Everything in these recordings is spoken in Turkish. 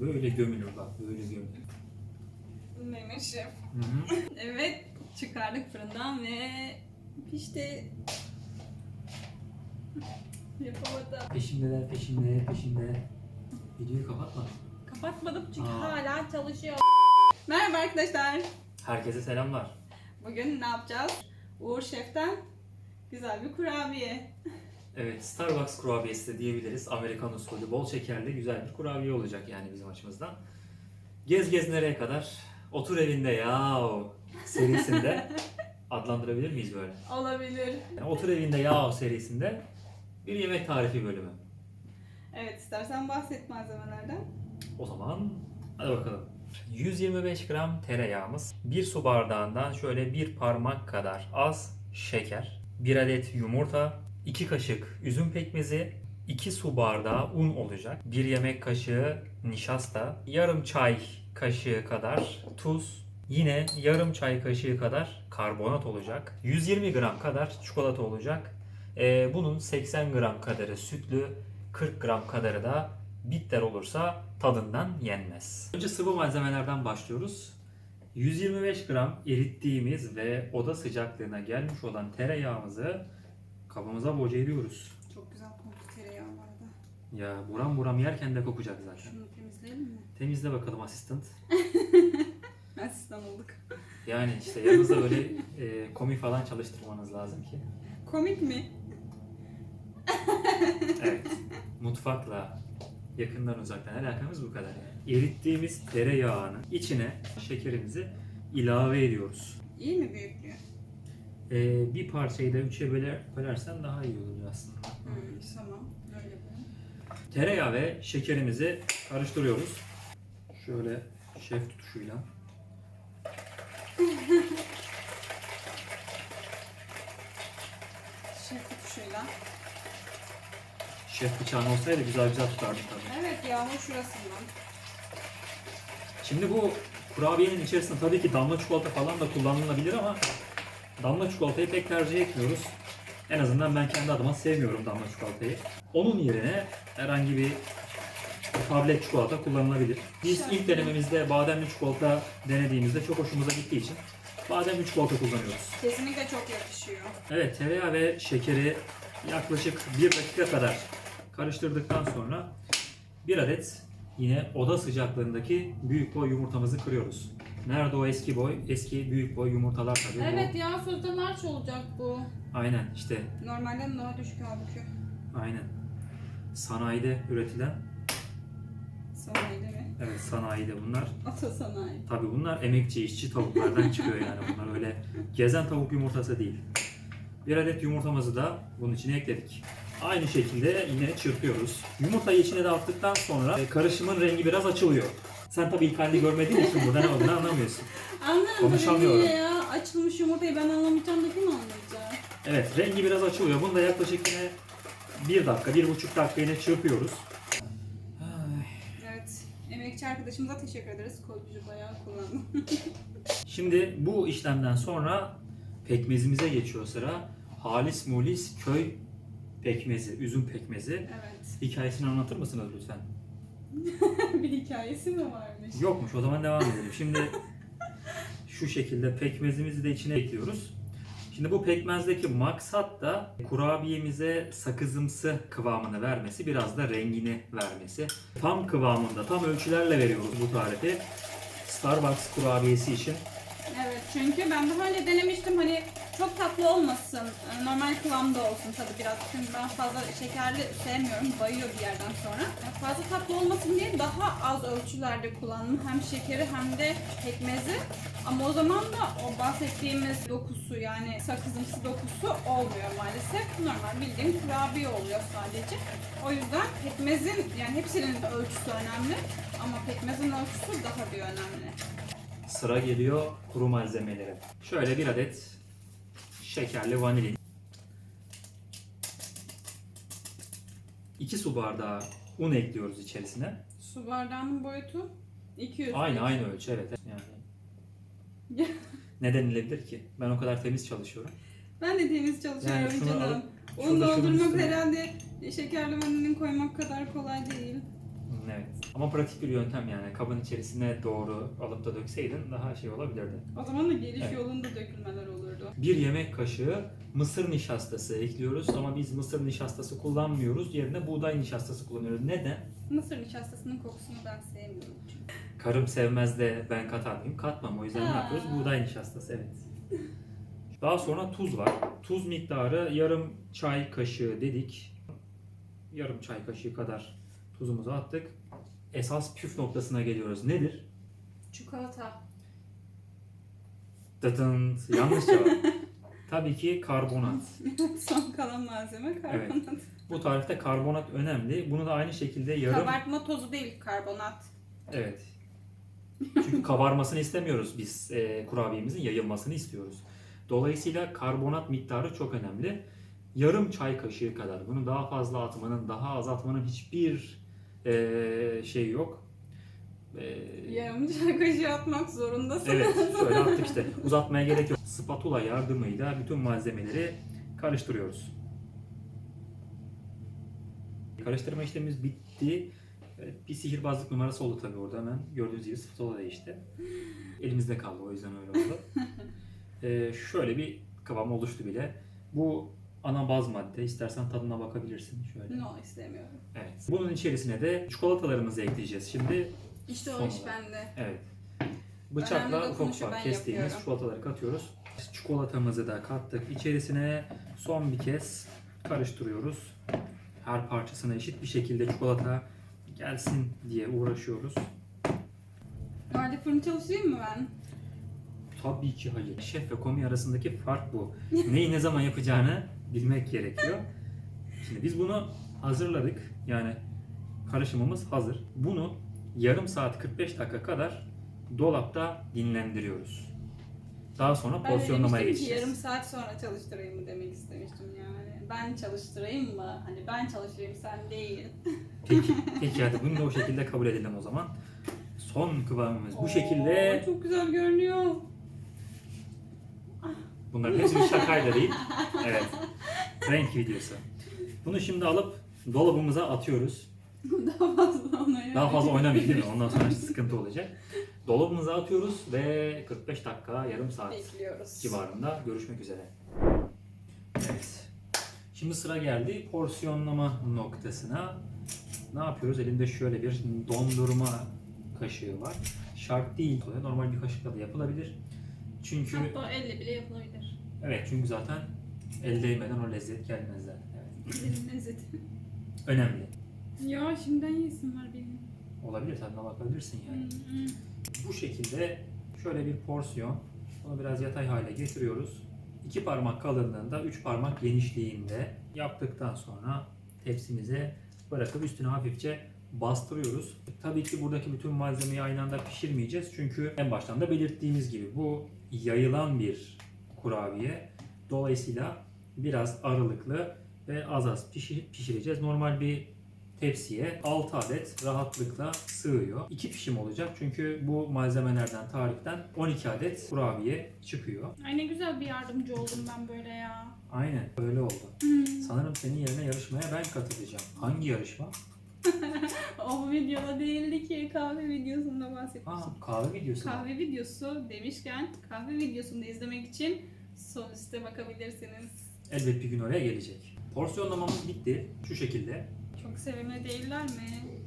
Böyle gömülür bak böyle gömülür. Mehmet Şef. Hı hı. Evet çıkardık fırından ve pişti. Yapamadım. Peşimdeler peşimde peşimde. Videoyu kapatma. Kapatmadım çünkü Aa. hala çalışıyor. Merhaba arkadaşlar. Herkese selamlar. Bugün ne yapacağız? Uğur Şef'ten güzel bir kurabiye. Evet Starbucks kurabiyesi de diyebiliriz. Amerikan usulü bol şekerli güzel bir kurabiye olacak yani bizim açımızdan. Gez gez nereye kadar? Otur evinde yahu serisinde adlandırabilir miyiz böyle? Olabilir. Yani Otur evinde yahu serisinde bir yemek tarifi bölümü. Evet istersen bahset malzemelerden. O zaman hadi bakalım. 125 gram tereyağımız, 1 su bardağından şöyle bir parmak kadar az şeker, 1 adet yumurta, 2 kaşık üzüm pekmezi, 2 su bardağı un olacak, 1 yemek kaşığı nişasta, yarım çay kaşığı kadar tuz, yine yarım çay kaşığı kadar karbonat olacak, 120 gram kadar çikolata olacak, Ee, bunun 80 gram kadarı sütlü, 40 gram kadarı da bitter olursa tadından yenmez. Önce sıvı malzemelerden başlıyoruz. 125 gram erittiğimiz ve oda sıcaklığına gelmiş olan tereyağımızı kabımıza bocalıyoruz. Çok güzel koktu tereyağı bu arada. Ya buram buram yerken de kokacak zaten. Şunu temizleyelim mi? Temizle bakalım asistant. Asistan olduk. Yani işte yanınızda böyle e, komi falan çalıştırmanız lazım ki. Komik mi? Evet. Mutfakla yakından uzaktan alakamız bu kadar yani. Erittiğimiz tereyağının içine şekerimizi ilave ediyoruz. İyi mi büyüklüğü? Ee, bir parçayı da üçe böler, bölersen daha iyi olur aslında. Hmm, tamam. Böyle yapalım. Tereyağı ve şekerimizi karıştırıyoruz. Şöyle şef tutuşuyla. Şef tutuşuyla. Şef bıçağın olsaydı güzel güzel tutardık tabii. Evet yağmur şurasından. Şimdi bu kurabiyenin içerisinde tabii ki damla çikolata falan da kullanılabilir ama damla çikolatayı pek tercih etmiyoruz. En azından ben kendi adıma sevmiyorum damla çikolatayı. Onun yerine herhangi bir tablet çikolata kullanılabilir. Biz ilk denememizde bademli çikolata denediğimizde çok hoşumuza gittiği için bademli çikolata kullanıyoruz. Kesinlikle çok yakışıyor. Evet tereyağı ve şekeri yaklaşık 1 dakika kadar karıştırdıktan sonra bir adet yine oda sıcaklığındaki büyük boy yumurtamızı kırıyoruz. Nerede o eski boy? Eski büyük boy yumurtalar tabii. bu. Evet ya sözde large olacak bu. Aynen işte Normalden daha düşük halbuki. aynen. Sanayide üretilen, Sanayide mi? evet sanayide bunlar. Ata sanayi. Tabii bunlar emekçi işçi tavuklardan çıkıyor yani bunlar öyle gezen tavuk yumurtası değil. Bir adet yumurtamızı da bunun içine ekledik. Aynı şekilde yine çırpıyoruz. Yumurtayı içine de attıktan sonra e, karışımın rengi biraz açılıyor. Sen tabii ilk halini görmediğin için burada ne olduğunu anlamıyorsun. Anlarım Konuşamıyorum. tabii ya. Açılmış yumurtayı ben anlamayacağım da kim anlayacak? Evet rengi biraz açılıyor. Bunu da yaklaşık yine bir dakika, bir buçuk dakika yine çırpıyoruz. Evet. Emekçi arkadaşımıza teşekkür ederiz. Kolcucu bayağı kullandım. Şimdi bu işlemden sonra pekmezimize geçiyor sıra. Halis mulis köy pekmezi, üzüm pekmezi. evet. Hikayesini anlatır mısınız lütfen? bir hikayesi mi varmış? Yokmuş o zaman devam edelim. Şimdi şu şekilde pekmezimizi de içine ekliyoruz. Şimdi bu pekmezdeki maksat da kurabiyemize sakızımsı kıvamını vermesi, biraz da rengini vermesi. Tam kıvamında, tam ölçülerle veriyoruz bu tarifi. Starbucks kurabiyesi için. Evet çünkü ben daha önce denemiştim hani çok tatlı olmasın, e, normal kıvamda olsun tadı biraz. Çünkü ben fazla şekerli sevmiyorum, bayıyor bir yerden sonra. Fazla tatlı olmasın diye daha az ölçülerde kullandım. Hem şekeri hem de pekmezi. Ama o zaman da o bahsettiğimiz dokusu yani sakızımsı dokusu olmuyor maalesef. Normal bildiğin kurabiye oluyor sadece. O yüzden pekmezin yani hepsinin ölçüsü önemli. Ama pekmezin ölçüsü daha bir önemli. Sıra geliyor kuru malzemelere. Şöyle bir adet şekerli vanilin. 2 su bardağı un ekliyoruz içerisine. Su bardağının boyutu 200. Aynı aynı ölçü evet. Yani ne denilebilir ki? Ben o kadar temiz çalışıyorum. Ben de temiz çalışıyorum Yani şunu canım. alıp şunun doldurmak üstüne- herhalde şekerli vanilin koymak kadar kolay değil. Evet. Ama pratik bir yöntem yani. Kabın içerisine doğru alıp da dökseydin daha şey olabilirdi. O zaman da geliş Evet. yolunda dökülmeler olurdu. Bir yemek kaşığı mısır nişastası ekliyoruz ama biz mısır nişastası kullanmıyoruz. Yerine buğday nişastası kullanıyoruz. Neden? Mısır nişastasının kokusunu ben sevmiyorum çünkü. Karım sevmez de ben katar mıyım? Katmam. O yüzden ne yapıyoruz? Buğday nişastası evet. Daha sonra tuz var. Tuz miktarı yarım çay kaşığı dedik. Yarım çay kaşığı kadar tuzumuzu attık. Esas püf noktasına geliyoruz. Nedir? Çikolata. Dıdınt. Yanlış cevap. Tabii ki karbonat. Son kalan malzeme karbonat. Bu tarifte karbonat önemli. Bunu da aynı şekilde yarım... Kabartma tozu değil karbonat. Evet. Çünkü kabarmasını istemiyoruz biz e, kurabiyemizin yayılmasını istiyoruz. Dolayısıyla karbonat miktarı çok önemli. Yarım çay kaşığı kadar. Bunu daha fazla atmanın, daha az atmanın hiçbir e, şey yok. E, Yarım çay kaşığı atmak zorundasın. evet, şöyle attık işte. Uzatmaya gerek yok. Spatula yardımıyla bütün malzemeleri karıştırıyoruz. Karıştırma işlemimiz bitti. Evet, Bir sihirbazlık numarası oldu tabii orada hemen. Gördüğünüz gibi spatula değişti. Elimizde kaldı o yüzden öyle oldu. Ee, şöyle bir kıvam oluştu bile. Bu ana baz madde. İstersen tadına bakabilirsin şöyle. No istemiyorum. Evet. Bunun içerisine de çikolatalarımızı ekleyeceğiz. Şimdi İşte o Sonra. iş bende. Evet. Önemli Bıçakla ufak dokunuşu ufak ben kestiğimiz yapıyorum. çikolataları katıyoruz. Çikolatamızı da kattık. İçerisine son bir kez karıştırıyoruz. Her parçasına eşit bir şekilde çikolata gelsin diye uğraşıyoruz. Hadi fırın çalışayım mı ben? Tabii ki hayır. Şef ve komi arasındaki fark bu. Neyi ne zaman yapacağını bilmek gerekiyor. Şimdi biz bunu hazırladık. Yani karışımımız hazır. Bunu yarım saat 45 dakika kadar dolapta dinlendiriyoruz. Daha sonra Ben ki geçeceğiz. yarım saat sonra çalıştırayım mı demek istemiştim yani. Ben çalıştırayım mı? Hani ben çalışayım sen değil. Peki, peki hadi bunu da o şekilde kabul edelim o zaman. Son kıvamımız bu Oo, şekilde. Çok güzel görünüyor. Bunların hepsi bir şakayla değil. Evet. Renk videosu. Bunu şimdi alıp dolabımıza atıyoruz. Daha fazla oynayabilirim. Daha fazla oynamayın değil mi? Ondan sonra sıkıntı olacak. Dolabımıza atıyoruz ve 45 dakika, yarım saat Bekliyoruz. civarında görüşmek üzere. Evet. Şimdi sıra geldi porsiyonlama noktasına. Ne yapıyoruz? Elimde şöyle bir dondurma kaşığı var. Şart değil. Normal bir kaşıkla da yapılabilir. Çünkü Hatta elle bile yapılabilir. evet çünkü zaten el değmeden o lezzet gelmez zaten. Evet. Elin lezzeti. Önemli. Ya şimdiden yesin var benim. Olabilir tadına bakabilirsin yani. Hı. Bu şekilde şöyle bir porsiyon. Bunu biraz yatay hale getiriyoruz. İki parmak kalınlığında, üç parmak genişliğinde yaptıktan sonra tepsimize bırakıp üstüne hafifçe bastırıyoruz. Tabii ki buradaki bütün malzemeyi aynı anda pişirmeyeceğiz. Çünkü en baştan da belirttiğimiz gibi bu yayılan bir kurabiye. Dolayısıyla biraz aralıklı ve az az pişir- pişireceğiz. Normal bir tepsiye 6 adet rahatlıkla sığıyor. 2 pişim olacak çünkü bu malzemelerden, tariften 12 adet kurabiye çıkıyor. Ay ne güzel bir yardımcı oldum ben böyle ya. Aynen öyle oldu. Hmm. Sanırım senin yerine yarışmaya ben katılacağım. Hangi yarışma? O videoda değildi ki kahve videosunda bahsetmiştim. Aa, kahve videosu. Kahve videosu demişken kahve videosunu da izlemek için sol üstte bakabilirsiniz. Elbet bir gün oraya gelecek. Porsiyonlamamız bitti. Şu şekilde. Çok sevimli değiller mi?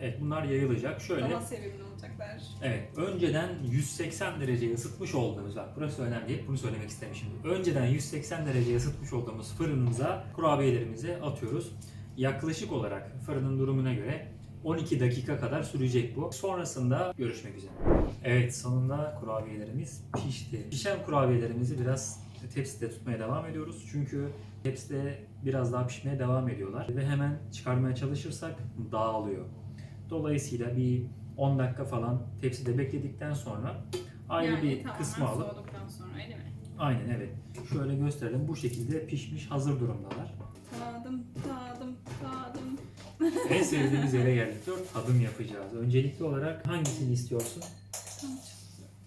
Evet bunlar yayılacak. Şöyle. Daha sevimli olacaklar. Evet, önceden 180 dereceye ısıtmış olduğumuz, bak burası önemli, hep bunu söylemek istemişim. Önceden 180 dereceye ısıtmış olduğumuz fırınımıza kurabiyelerimizi atıyoruz. Yaklaşık olarak fırının durumuna göre 12 dakika kadar sürecek bu. Sonrasında görüşmek üzere. Evet, sonunda kurabiyelerimiz pişti. Pişen kurabiyelerimizi biraz tepside tutmaya devam ediyoruz. Çünkü tepside biraz daha pişmeye devam ediyorlar. Ve hemen çıkarmaya çalışırsak dağılıyor. Dolayısıyla bir 10 dakika falan tepside bekledikten sonra ayrı yani bir kısmı alıp soğuduktan sonra öyle mi? aynen evet şöyle gösterelim bu şekilde pişmiş hazır durumdalar. Tadım, tadım, tadım. En sevdiğimiz yere geldik. Dört tadım yapacağız. Öncelikli olarak hangisini istiyorsun?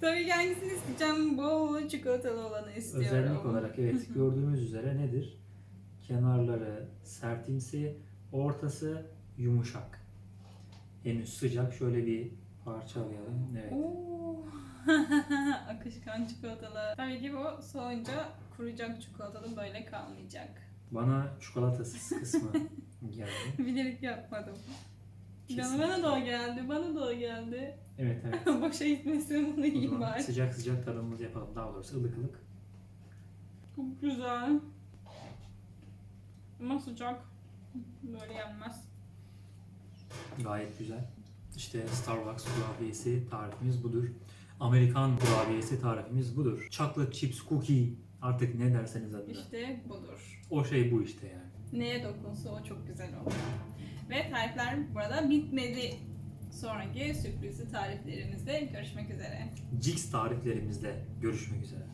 Tabii ki hangisini isteyeceğim? Bol çikolatalı olanı istiyorum. Özellik olarak evet gördüğümüz üzere nedir? Kenarları sertimsi, ortası yumuşak. Henüz sıcak. Şöyle bir parça alayalım. Evet. Oo. Akışkan çikolatalı. Tabii ki bu soğuyunca kuruyacak çikolatalı böyle kalmayacak. Bana çikolatasız kısmı geldi. Bilerek yapmadım. Bana, Kesinlikle. bana da o geldi, bana da o geldi. Evet evet. Boşa gitmesin bunu yiyeyim bari. sıcak sıcak tadımımızı yapalım. Daha doğrusu ılık ılık. Çok güzel. Ama sıcak. Böyle yenmez. Gayet güzel. İşte Starbucks kurabiyesi tarifimiz budur. Amerikan kurabiyesi tarifimiz budur. Chocolate chips cookie artık ne derseniz adına. İşte budur. O şey bu işte yani. Neye dokunsa o çok güzel olur. Ve tarifler burada bitmedi. Sonraki sürprizli tariflerimizde görüşmek üzere. Jix tariflerimizde görüşmek üzere.